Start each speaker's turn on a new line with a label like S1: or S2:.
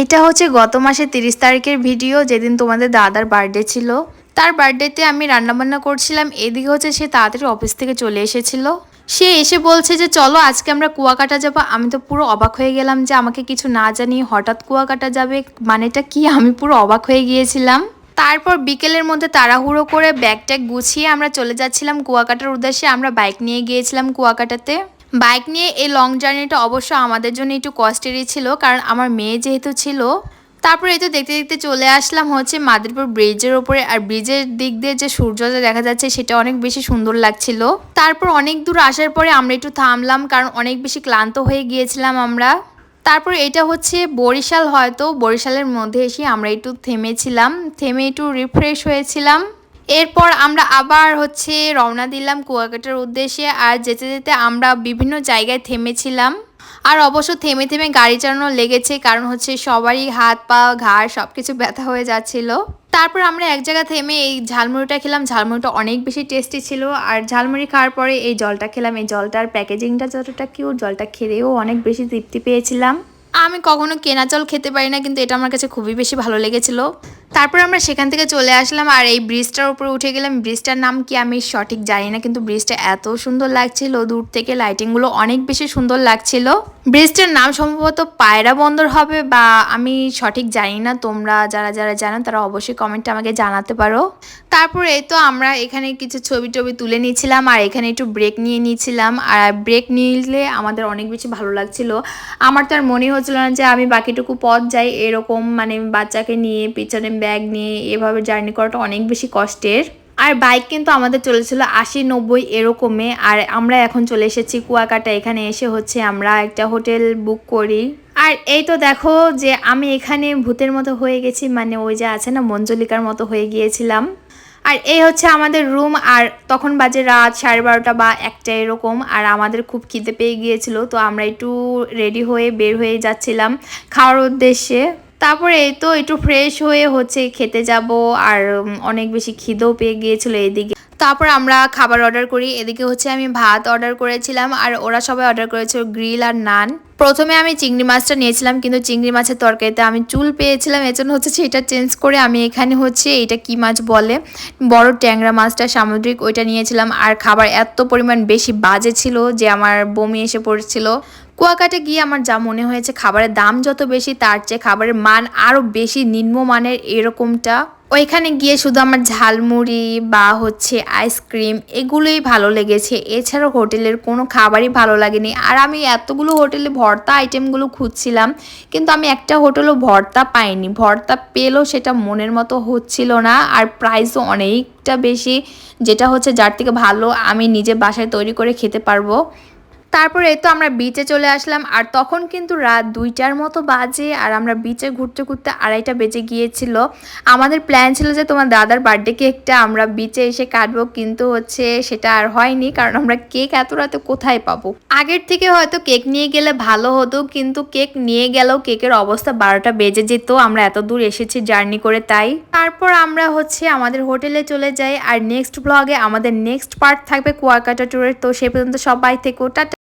S1: এটা হচ্ছে গত মাসের তিরিশ তারিখের ভিডিও, যেদিন তোমাদের দাদার বার্থডে ছিল। তার বার্থডেতে আমি রান্নাবান্না করছিলাম, এদিকে হচ্ছে সে তাড়াতাড়ি অফিস থেকে চলে এসেছিল। সে এসে বলছে যে, চলো আজকে আমরা কুয়াকাটা যাব। আমি তো পুরো অবাক হয়ে গেলাম যে, আমাকে কিছু না জানিয়ে হঠাৎ কুয়াকাটা যাবে? মানেটা কি? আমি পুরো অবাক হয়ে গিয়েছিলাম। তারপর বিকেলের মধ্যে তাড়াহুড়ো করে ব্যাগ ট্যাগ গুছিয়ে আমরা চলে যাচ্ছিলাম কুয়াকাটার উদ্দেশ্যে। আমরা বাইক নিয়ে গিয়েছিলাম কুয়াকাটাতে। বাইক নিয়ে এই লং জার্নিটা অবশ্য আমাদের জন্য একটু কষ্টেরই ছিল, কারণ আমার মেয়ে যেহেতু ছিল। তারপরে এই তো দেখতে দেখতে চলে আসলাম হচ্ছে মাদারীপুর ব্রিজের ওপরে আর ব্রিজের দিক দিয়ে যে সূর্যটা দেখা যাচ্ছে সেটা অনেক বেশি সুন্দর লাগছিল। তারপর অনেক দূর আসার পরে আমরা একটু থামলাম, কারণ অনেক বেশি ক্লান্ত হয়ে গিয়েছিলাম আমরা। তারপর এটা হচ্ছে বরিশাল হয়তো, বরিশালের মধ্যে এসে আমরা একটু থেমেছিলাম, থেমে একটু রিফ্রেশ হয়েছিলাম। এরপর আমরা আবার হচ্ছে রওনা দিলাম কুয়াকাটার উদ্দেশ্যে, আর যেতে যেতে আমরা বিভিন্ন জায়গায় থেমেছিলাম। আর অবশ্য থেমে থেমে গাড়ি চালানো লেগেছে, কারণ হচ্ছে সবারই হাত পা, ঘাড় সব কিছু ব্যথা হয়ে যাচ্ছিল। তারপর আমরা এক জায়গা থেমে এই ঝালমুড়িটা খেলাম। ঝালমুড়িটা অনেক বেশি টেস্টি ছিল, আর ঝালমুড়ি খাওয়ার পরে এই জলটা খেলাম। এই জলটার প্যাকেজিংটা যতটা কিউট, জলটা খেলেও অনেক বেশি তৃপ্তি পেয়েছিলাম। আমি কখনো কেনা জল খেতে পারি না, কিন্তু এটা আমার কাছে খুবই বেশি ভালো লেগেছিল। তারপর আমরা সেখান থেকে চলে আসলাম আর এই ব্রিজটার উপরে উঠে গেলাম। ব্রিজটার নাম কি আমি সঠিক জানি না, কিন্তু ব্রিজটা এত সুন্দর লাগছিল, দূর থেকে লাইটিংগুলো অনেক বেশি সুন্দর লাগছিল। ব্রিজটার নাম সম্ভবত পায়রা বন্দর হবে বা আমি সঠিক জানি না, তোমরা যারা যারা জানো তারা অবশ্যই কমেন্টে আমাকে জানাতে পারো। তারপর তো আমরা এখানে কিছু ছবি টবি তুলে নিয়েছিলাম আর এখানে একটু ব্রেক নিয়ে নিয়েছিলাম। আর ব্রেক নিলে আমাদের অনেক বেশি ভালো লাগছিল। আমার তো আর মনে হচ্ছিল না যে আমি বাকিটুকু পথ যাই, এরকম মানে বাচ্চাকে নিয়ে পিছনে ব্যাগ নিয়ে এভাবে জার্নি করাটা অনেক বেশি কষ্টের। আর বাইক কিন্তু আমাদের চলেছিল আশি নব্বই এরকমে। আর আমরা এখন চলে এসেছি কুয়াকাটা। এখানে এসে হচ্ছে আমরা একটা হোটেল বুক করি। আর এই তো দেখো যে আমি এখানে ভূতের মতো হয়ে গেছি। মানে ওই যে আছে না, মঞ্জলিকার মতো হয়ে গিয়েছিলাম। আর এই হচ্ছে আমাদের রুম। আর তখন বাজে রাত সাড়ে বারোটা বা একটা এরকম। আর আমাদের খুব খিদে পেয়ে গিয়েছিল। তো আমরা একটু রেডি হয়ে বের হয়ে যাচ্ছিলাম খাওয়ার উদ্দেশ্যে। তারপরে এই তো একটু ফ্রেশ হয়ে হচ্ছে খেতে যাব, আর অনেক বেশি খিদেও পেয়ে গিয়েছিল এদিকে। তারপর আমরা খাবার অর্ডার করি, এদিকে হচ্ছে আমি ভাত অর্ডার করেছিলাম, আর ওরা সবাই অর্ডার করেছিল গ্রিল আর নান প্রথমে আমি চিংড়ি মাছটা নিয়েছিলাম, কিন্তু চিংড়ি মাছের তরকারিতে আমি চুল পেয়েছিলাম, এজন্য হচ্ছে সেটা চেঞ্জ করে আমি এখানে হচ্ছে এটা কি মাছ বলে, বড় ট্যাংরা মাছটা সামুদ্রিক ওইটা নিয়েছিলাম। আর খাবার এত পরিমাণ বেশি বাজে ছিল যে আমার বমি এসে পড়েছিল। কুয়াকাটে গিয়ে আমার যা মনে হয়েছে, খাবারের দাম যত বেশি, তার চেয়ে খাবারের মান আরও বেশি নিম্নমানের এরকমটা। ওইখানে গিয়ে শুধু আমার ঝালমুড়ি বা হচ্ছে আইসক্রিম এগুলোই ভালো লেগেছে। এছাড়াও হোটেলের কোনো খাবারই ভালো লাগেনি। আর আমি এতগুলো হোটেলে ভর্তা আইটেমগুলো খুঁজছিলাম, কিন্তু আমি একটা হোটেলও ভর্তা পাইনি। ভর্তা পেলেও সেটা মনের মতো হচ্ছিল না, আর প্রাইসও অনেকটা বেশি, যেটা হচ্ছে যার থেকে ভালো আমি নিজে বাসায় তৈরি করে খেতে পারব। তারপরে তো আমরা বিচে চলে আসলাম, আর তখন কিন্তু রাত দুইটার মতো বাজে, আর আমরা বিচে ঘুরতে ঘুরতে আড়াইটা বেজে গিয়েছিল। আমাদের প্ল্যান ছিল যে তোমার দাদার বার্থডে কেকটা আমরা বিচে এসে কাটবো, কিন্তু হচ্ছে সেটা আর হয়নি, কারণ আমরা কেক এত রাতে কোথায় পাবো? আগের থেকে হয়তো কেক নিয়ে গেলে ভালো হতো, কিন্তু কেক নিয়ে গেলেও কেকের অবস্থা বারোটা বেজে যেত, আমরা এত দূর এসেছি জার্নি করে তাই। তারপর আমরা হচ্ছে আমাদের হোটেলে চলে যাই, আর নেক্সট ব্লগে আমাদের নেক্সট পার্ট থাকবে কুয়াকাটা ট্যুরের তো সে পর্যন্ত সবাই থেকে, টাটা।